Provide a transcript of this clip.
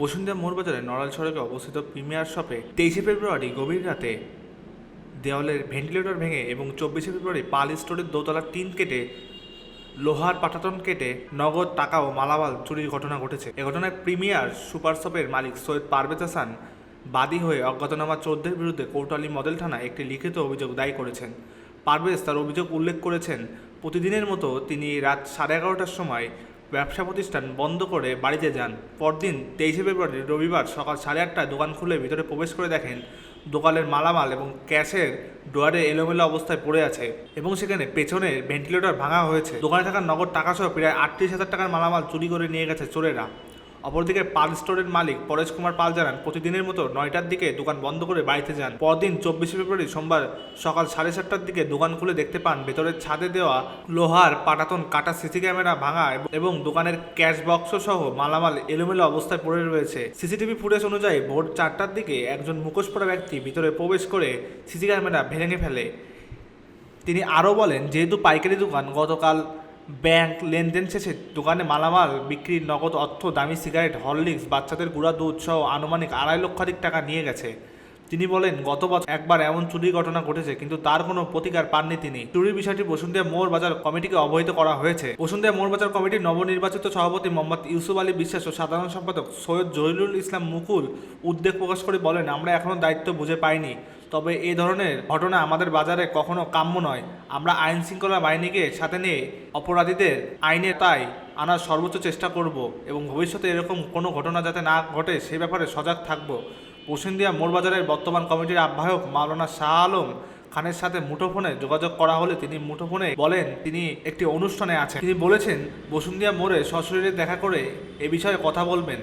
বসুন্ধরা মোড়বাজারে নড়াল সড়কে অবস্থিত প্রিমিয়ার শপে তেইশে ফেব্রুয়ারি গভীর রাতে দেওয়ালের ভেন্টিলেটর ভেঙে এবং চব্বিশে ফেব্রুয়ারি পাল স্টোরের দোতলার টিন কেটে, লোহার পাটাতন কেটে নগদ টাকা ও মালামাল চুরির ঘটনা ঘটেছে। এ ঘটনায় প্রিমিয়ার সুপার শপের মালিক সৈয়দ পারভেজ হাসান বাদী হয়ে অজ্ঞাতনামা চোদ্দের বিরুদ্ধে কোর্টালি মডেল থানায় একটি লিখিত অভিযোগ দায়ী করেছেন। পারভেজ তার অভিযোগ উল্লেখ করেছেন, প্রতিদিনের মতো তিনি রাত সাড়ে এগারোটার সময় ব্যবসা প্রতিষ্ঠান বন্ধ করে বাড়িতে যান। পরদিন তেইশে ফেব্রুয়ারি রবিবার সকাল সাড়ে আটটায় দোকান খুলে ভিতরে প্রবেশ করে দেখেন দোকানের মালামাল এবং ক্যাশের ডোয়ারে এলোমেলো অবস্থায় পড়ে আছে এবং সেখানে পেছনে ভেন্টিলেটর ভাঙা হয়েছে। দোকানে থাকা নগদ টাকা সহ প্রায় আটত্রিশ হাজার টাকার মালামাল চুরি করে নিয়ে গেছে চোরেরা। অপরদিকে পাল স্টোরের মালিক পরেশ কুমার পাল জানান, প্রতিদিনের মতো নয়টার দিকে দোকান বন্ধ করে বাড়িতে যান। পরদিন চব্বিশে ফেব্রুয়ারি সোমবার সকাল সাড়ে সাতটার দিকে দোকান খুলে দেখতে পান, ভেতরের ছাদে দেওয়া লোহার পাটাতন কাটা সিসি ক্যামেরা ভাঙা এবং- দোকানের ক্যাশ বক্স সহ মালামাল এলোমেলো অবস্থায় পড়ে রয়েছে। সিসিটিভি ফুটেজ অনুযায়ী ভোর চারটার দিকে একজন মুখোশ পরা ব্যক্তি ভিতরে প্রবেশ করে সিসি ক্যামেরা ভেঙে ফেলে। তিনি আরও বলেন, যেহেতু পাইকারি দোকান, গতকাল ব্যাংক লেনদেন শেষে দোকানে মালামাল বিক্রির নগদ অর্থ, দামি সিগারেট, হরলিক্স, বাচ্চাদের গুঁড়া দুধ সহ আনুমানিক আড়াই লক্ষাধিক টাকা নিয়ে গেছে। তিনি বলেন, গত বছর একবার এমন চুরির ঘটনা ঘটেছে, কিন্তু তার কোনো প্রতিকার পাননি তিনি। চুরির বিষয়টি বসুন্ধিয়া মোর বাজার কমিটিকে অবহিত করা হয়েছে। বসুন্ধিয়া মোড় বাজার কমিটির নবনির্বাচিত সভাপতি মোহাম্মদ ইউসুফ আলী বিশ্বাস ও সাধারণ সম্পাদক সৈয়দ জহিরুল ইসলাম মুকুল উদ্বেগ প্রকাশ করে বলেন, আমরা এখনও দায়িত্ব বুঝে পাইনি। তবে এই ধরনের ঘটনা আমাদের বাজারে কখনো কাম্য নয়। আমরা আইন শৃঙ্খলা বাহিনীকে সাথে নিয়ে অপরাধীদের আইনে তাই আনার সর্বোচ্চ চেষ্টা করব এবং ভবিষ্যতে এরকম কোনো ঘটনা যাতে না ঘটে সে ব্যাপারে সজাগ থাকব। বসুন্ধিয়া মোড়বাজারের বর্তমান কমিটির আহ্বায়ক মাওলানা শাহ আলম খানের সাথে মুঠোফোনে যোগাযোগ করা হলে তিনি মুঠোফোনে বলেন, তিনি একটি অনুষ্ঠানে আছেন। তিনি বলেছেন বসুন্ধিয়া মোড়ে সশরীরে দেখা করে এ বিষয়ে কথা বলবেন।